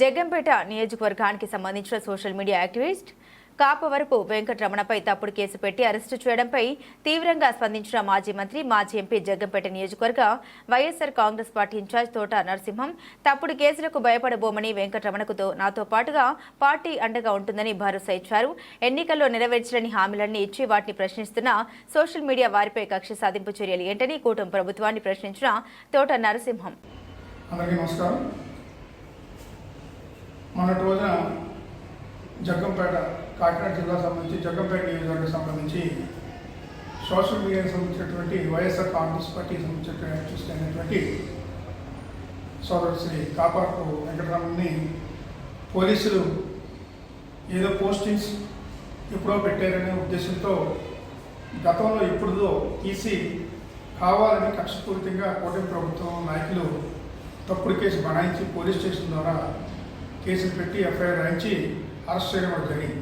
జగ్గంపేట నియోజకవర్గానికి సంబంధించిన social media activist Kapavarapu వెంకటరమణపై తప్పుడు కేసు పెట్టి అరెస్టు చేయడంపై తీవ్రంగా స్పందించిన మాజీ మంత్రి మాజీ ఎంపీ జగ్గంపేట నియోజకవర్గ వైఎస్సార్ కాంగ్రెస్ పార్టీ ఇన్ఛార్జ్ తోట నరసింహం తప్పుడు కేసులకు భయపడబోమని వెంకటరమణకుతో నాతో పాటుగా పార్టీ అండగా ఉంటుందని భరోసా ఇచ్చారు. ఎన్నికల్లో నెరవేర్చలేని హామీలన్నీ ఇచ్చి వాటిని ప్రశ్నిస్తున్న సోషల్ మీడియా వారిపై కక్ష సాధింపు చర్యలు ఏంటని కూటమి ప్రభుత్వాన్ని ప్రశ్నించిన తోట నరసింహం. అందరికీ నమస్కారం. మొన్నటి రోజున జగ్గంపేట కాకినాడ జిల్లా సంబంధించి జగ్గంపేట నియోజకవర్గం సంబంధించి సోషల్ మీడియాకి సంబంధించినటువంటి వైఎస్ఆర్ కాంగ్రెస్ పార్టీకి సంబంధించినటువంటి చూసినటువంటి అయినటువంటి సోదరుడు శ్రీ కాపాకు వెంకటరామన్ని పోలీసులు ఏదో పోస్టింగ్స్ ఎప్పుడో పెట్టారనే ఉద్దేశంతో గతంలో ఎప్పుడుదో తీసి కావాలని కక్షపూరితంగా కూటమి ప్రభుత్వం నాయకులు తప్పుడు కేసు బనాయించి పోలీస్ స్టేషన్ ద్వారా కేసులు పెట్టి ఎఫ్ఐఆర్ రాయించి అరెస్ట్ చేయడం కూడా జరిగింది.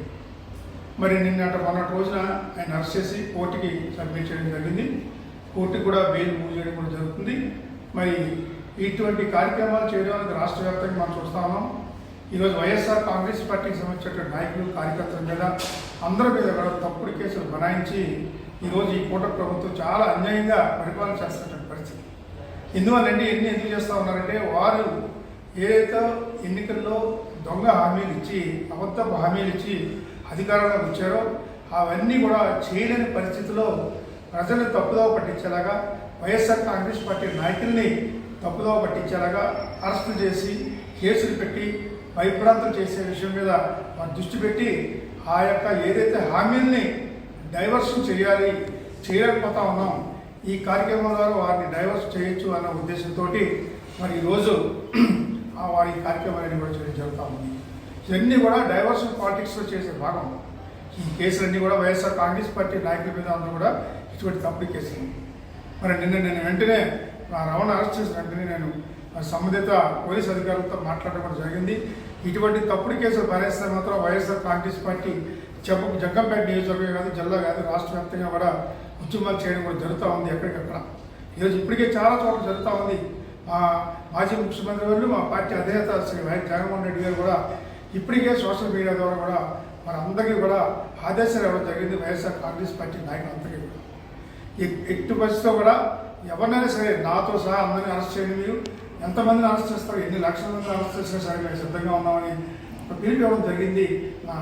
మరి నిన్నటి మొన్నటి రోజున ఆయన అరెస్ట్ చేసి కోర్టుకి సబ్మిట్ చేయడం జరిగింది. కోర్టుకి కూడా బెయిల్ మూవ్ చేయడం కూడా జరుగుతుంది. మరి ఇటువంటి కార్యక్రమాలు చేయడం అనేది రాష్ట్ర వ్యాప్తంగా మనం చూస్తా ఉన్నాం. ఈరోజు వైఎస్ఆర్ కాంగ్రెస్ పార్టీకి సంబంధించిన నాయకులు కార్యకర్తల మీద అందరి మీద కూడా తప్పుడు కేసులు బనాయించి ఈరోజు ఈ కూట ప్రభుత్వం చాలా అన్యాయంగా పరిపాలన చేస్తున్నటువంటి పరిస్థితి. ఎందువల్లంటే ఎన్ని ఎందుకు చేస్తూ ఉన్నారంటే వారు ఏదైతే ఎన్నికల్లో దొంగ హామీలు ఇచ్చి అబద్ధపు హామీలు ఇచ్చి అధికారంలోకి వచ్చారో అవన్నీ కూడా చేయలేని పరిస్థితిలో ప్రజల్ని తప్పుదోవ పట్టించేలాగా వైఎస్ఆర్ కాంగ్రెస్ పార్టీ నాయకుల్ని తప్పుదోవ పట్టించేలాగా అరెస్టు చేసి కేసులు పెట్టి భయప్రాంతం చేసే విషయం మీద వారు దృష్టి పెట్టి ఆ యొక్క ఏదైతే హామీల్ని డైవర్షన్ చేయాలి చేయలేకపోతా ఉన్నాం ఈ కార్యక్రమం ద్వారా వారిని డైవర్స్ చేయొచ్చు అన్న ఉద్దేశంతో మరి ఈరోజు వారి కార్యక్రమాన్ని కూడా చేయడం జరుగుతూ ఉంది. ఇవన్నీ కూడా డైవర్షన్ పాలిటిక్స్లో చేసే భాగం. ఈ కేసులన్నీ కూడా వైఎస్ఆర్ కాంగ్రెస్ పార్టీ నాయకుల మీద అందరూ కూడా ఇటువంటి తప్పుడు కేసులు. మరి నిన్న నేను వెంటనే నా రమణ అరెస్ట్ చేసిన వెంటనే నేను సంబంధిత పోలీస్ అధికారులతో మాట్లాడడం కూడా జరిగింది. ఇటువంటి తప్పుడు కేసులు భరేస్తే మాత్రం వైఎస్ఆర్ కాంగ్రెస్ పార్టీ చెప్ప జగ్గంపేట నియోజకవర్గం కాదు జిల్లా కాదు రాష్ట్ర వ్యాప్తంగా కూడా ఉద్యమాలు చేయడం కూడా జరుగుతూ ఉంది ఎక్కడికక్కడ. ఈరోజు ఇప్పటికే చాలా చోట్ల జరుగుతూ ఉంది. మా మాజీ ముఖ్యమంత్రి గారు మా పార్టీ అధినేత శ్రీ వైఎస్ జగన్మోహన్ రెడ్డి గారు కూడా ఇప్పటికే సోషల్ మీడియా ద్వారా కూడా మన అందరికీ కూడా ఆదేశాలు ఇవ్వడం జరిగింది. వైఎస్ఆర్ కాంగ్రెస్ పార్టీ నాయకులందరికీ కూడా. ఎట్టి పరిస్థితిలో కూడా ఎవరినైనా సరే నాతో సహా అందరినీ అరెస్ట్ చేయండి మీరు. ఎంతమందిని అరెస్ట్ చేస్తారు? ఎన్ని లక్షల మంది అరెస్ట్ చేసినా సరే మేము సిద్ధంగా ఉన్నామని ఒక పిలుపు ఇవ్వడం జరిగింది మా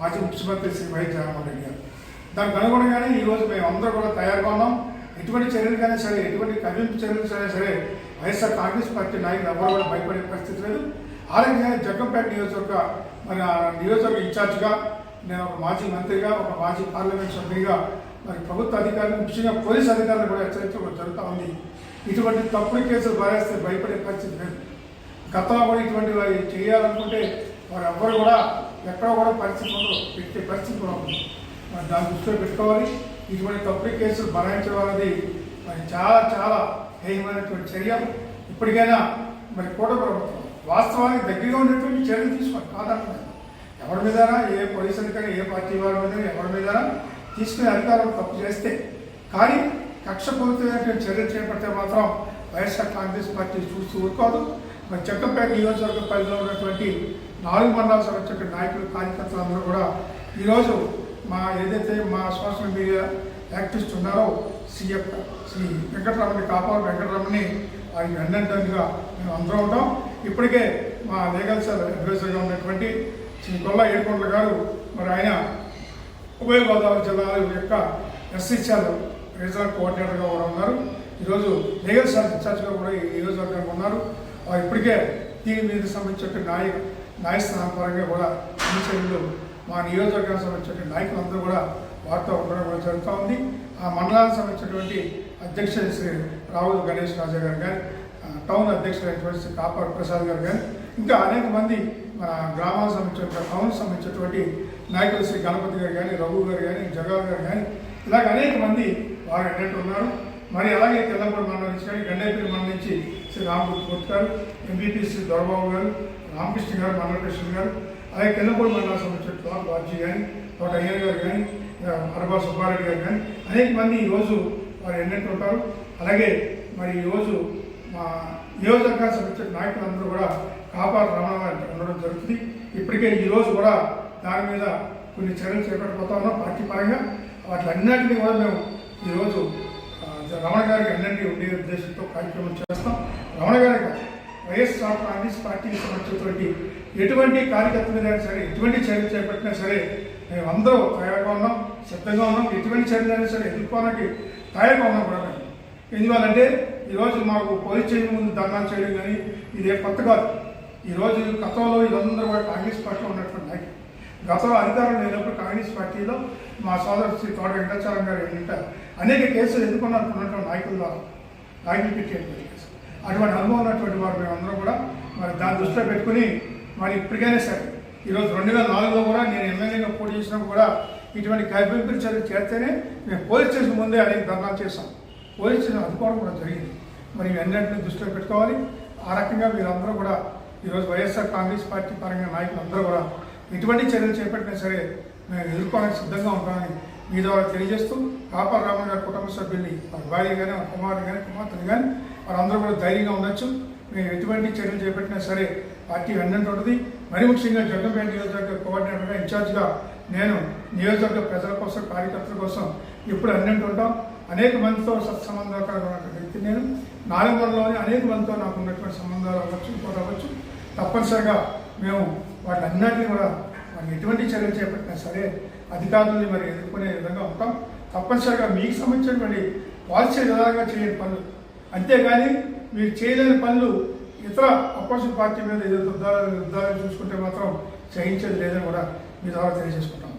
మాజీ ముఖ్యమంత్రి శ్రీ వైఎస్ జగన్మోహన్ రెడ్డి గారు. దానికి అనుగుణంగానే ఈరోజు మేము అందరూ కూడా తయారుగా ఉన్నాం. ఎటువంటి కానీ సరే ఎటువంటి కదిలింపు చర్యలు సరే సరే వైఎస్ఆర్ కాంగ్రెస్ పార్టీ నాయకులు ఎవరు కూడా భయపడే పరిస్థితి లేదు. అలాగే జగ్గంపేట నియోజకవర్గ మరి ఆ నియోజకవర్గ ఇన్ఛార్జ్గా నేను ఒక మాజీ మంత్రిగా ఒక మాజీ పార్లమెంట్ సభ్యుడిగా మరి ప్రభుత్వ అధికారులు ముఖ్యంగా పోలీస్ అధికారులు కూడా హెచ్చరించడం జరుగుతూ ఉంది. ఇటువంటి తప్పుడు కేసులు భారేస్తే భయపడే పరిస్థితి లేదు. గతంలో కూడా ఇటువంటి వారి చేయాలనుకుంటే వారు ఎవరు కూడా ఎక్కడ కూడా పరిస్థితి పెట్టే పరిస్థితి కూడా ఉంది మరి దాన్ని దృష్టిలో పెట్టుకోవాలి. ఇటువంటి తప్పుడు కేసులు భరాయించడం అనేది మరి చాలా చాలా హేయమైనటువంటి చర్య ఇప్పటికైనా మరి కూడా ప్రభుత్వం వాస్తవానికి దగ్గరగా ఉన్నటువంటి చర్యలు తీసుకోవాలి కాదంటున్నాను ఎవరి మీద ఏ పోలీస్ అధికారి ఏ పార్టీ వారి మీద ఎవరి మీద తీసుకునే అధికారం తప్పు చేస్తే కానీ కక్షపూరితమైనటువంటి చర్యలు చేపడితే మాత్రం వైఎస్ఆర్ కాంగ్రెస్ పార్టీ చూస్తూ ఊరుకోదు. మరి చట్టంపేట నియోజకవర్గ పరిధిలో ఉన్నటువంటి నాలుగు మండలాల సంబంధించిన నాయకులు కార్యకర్తలు అందరూ కూడా ఈరోజు మా ఏదైతే మా సోషల్ మీడియా యాక్టివిస్ట్ ఉన్నారో సీఎం శ్రీ వెంకటరమణి కాపాడు వెంకటరమణి ఆయన వెన్నంటంగా మేము అందరం ఉంటాం. ఇప్పటికే మా లీగల్ సెల్ అడ్వైజర్గా ఉన్నటువంటి శ్రీ గొల్ల ఏడుకొండల గారు మరి ఆయన ఉభయ గోదావరి జిల్లాల యొక్క ఎస్సీసీఎల్ రీజనల్ కోఆర్డినేటర్గా కూడా ఉన్నారు. ఈరోజు లీగల్ సెల్ ఇన్ఛార్జ్గా కూడా ఈ నియోజకవర్గంగా ఉన్నారు. ఇప్పటికే దీని మీద సంబంధించిన నాయకులు న్యాయస్థానం పరంగా కూడా ఈ చర్యలు మా నియోజకవర్గానికి సంబంధించిన నాయకులందరూ కూడా వార్తా ఉండడం కూడా జరుగుతూ ఉంది. ఆ మండలానికి సంబంధించినటువంటి అధ్యక్ష శ్రీ రాహుల్ గణేష్ రాజా గారు కానీ టౌన్ అధ్యక్షులైనటువంటి శ్రీ కాపర్ ప్రసాద్ గారు కానీ ఇంకా అనేక మంది మన గ్రామానికి సంబంధించిన టౌన్ సంబంధించినటువంటి నాయకులు శ్రీ గణపతి గారు కానీ రఘు గారు కానీ జగన్ గారు కానీ ఇలాగ అనేక మంది వారు అటెండ్ ఉన్నారు. మరి అలాగే తెల్లపూడి మండలం నుంచి కానీ గండేపల్లి మండలం నుంచి శ్రీ రామకృష్ణ గారు ఎంపీపీ శ్రీ దొరబాబు గారు రామకృష్ణ గారు మల్లకృష్ణ గారు అలాగే తెల్లంపూడి మండల సంబంధించిన తోట బాబ్జీ కానీ తోట అయ్యర్ గారు కానీ అరబా సుబ్బారెడ్డి గారు కానీ అనేక మంది ఈరోజు వారు ఎన్నెంటు ఉంటారు. అలాగే మరి ఈరోజు మా నియోజకవర్గానికి సంబంధించిన నాయకులందరూ కూడా కాపాడు రమణ ఉండడం జరుగుతుంది. ఇప్పటికే ఈరోజు కూడా దాని మీద కొన్ని చర్యలు చేపట్టబోతా ఉన్నాం పార్టీ పరంగా. వాటిలన్నింటినీ కూడా మేము ఈరోజు రమణ గారికి అన్నింటినీ ఉండే ఉద్దేశంతో కార్యక్రమం చేస్తాం రమణ గారి కాదు, వైఎస్ఆర్ కాంగ్రెస్ పార్టీకి సంబంధించినటువంటి ఎటువంటి కార్యకర్త మీద అయినా సరే ఎటువంటి చర్యలు చేపట్టినా సరే మేము అందరూ తయారుగా ఉన్నాం సిద్ధంగా ఉన్నాం. ఎటువంటి చర్యలు అయినా సరే ఎదుర్కోవడానికి తయారుగా ఉన్నాం కూడా మేము. ఎందువల్లంటే ఈరోజు మాకు పోలీస్ చేయడం ముందు దండాలు చేయడం కానీ ఇదే కొత్త కాదు. ఈరోజు గతంలో ఇదందరూ కూడా కాంగ్రెస్ పార్టీలో ఉన్నటువంటి నాయకులు. గతంలో అధికారం లేనప్పుడు కాంగ్రెస్ పార్టీలో మా సోదరు శ్రీ తోట వెంకటాచారం గారు ఏంటంటే అనేక కేసులు ఎదుర్కొన్నటువంటి నాయకుల నాయకులు పెట్టేటువంటి అటువంటి అనుభవం ఉన్నటువంటి వారు మేమందరం కూడా మరి దాన్ని దృష్టిలో పెట్టుకుని మరి ఇప్పటికైనా సరే ఈరోజు రెండు వేల నాలుగులో కూడా నేను ఎమ్మెల్యేగా పోటీ చేసినప్పుడు కూడా ఇటువంటి కైపింపులు చర్యలు చేస్తేనే మేము పోలీస్ స్టేషన్ ముందే అనేక ధర్నాలు చేస్తాం. పోలీస్ స్టేషన్ అందుకోవడం కూడా జరిగింది. మరి ఇవన్నింటినీ దృష్టిలో పెట్టుకోవాలి. ఆ రకంగా మీరందరూ కూడా ఈరోజు వైఎస్ఆర్ కాంగ్రెస్ పార్టీ పరంగా నాయకులు అందరూ కూడా ఎటువంటి చర్యలు చేపట్టినా సరే మేము ఎదుర్కోవడానికి సిద్ధంగా ఉంటామని మీ ద్వారా తెలియజేస్తూ కాపర్ రామన్ గారి కుటుంబ సభ్యుల్ని వారి భార్య కానీ వారి కానీ కుమార్తెని కానీ వారందరూ కూడా ధైర్యంగా ఉండొచ్చు. మేము ఎటువంటి చర్యలు చేపట్టినా సరే పార్టీ వెన్నంటూ ఉంటుంది. మరి ముఖ్యంగా జగన్పేట నియోజకవర్గ కోఆర్డినేటర్గా ఇన్ఛార్జ్గా నేను నియోజకవర్గ ప్రజల కోసం కార్యకర్తల కోసం ఇప్పుడు అన్నింటి ఉంటాం. అనేక మందితో సత్సంబంధాలు ఉన్నటువంటి వ్యక్తి నేను. నాలుగులోని అనేక మందితో నాకు ఉన్నటువంటి సంబంధాలు అవ్వచ్చు ఇంకోటి అవ్వచ్చు. తప్పనిసరిగా మేము వాటిలన్నింటినీ కూడా వాళ్ళు ఎటువంటి చర్యలు చేపట్టినా సరే అధికారులని మరి ఎదుర్కొనే విధంగా ఉంటాం. తప్పనిసరిగా మీకు సంబంధించినటువంటి పాలసీ విధానంగా చేయని పనులు అంతేగాని మీరు చేయలేని పనులు ఇతర అపోజిషన్ పార్టీ మీద ఏదైతే చూసుకుంటే మాత్రం సహించేది లేదని కూడా మీ ద్వారా తెలియజేసుకుంటాం.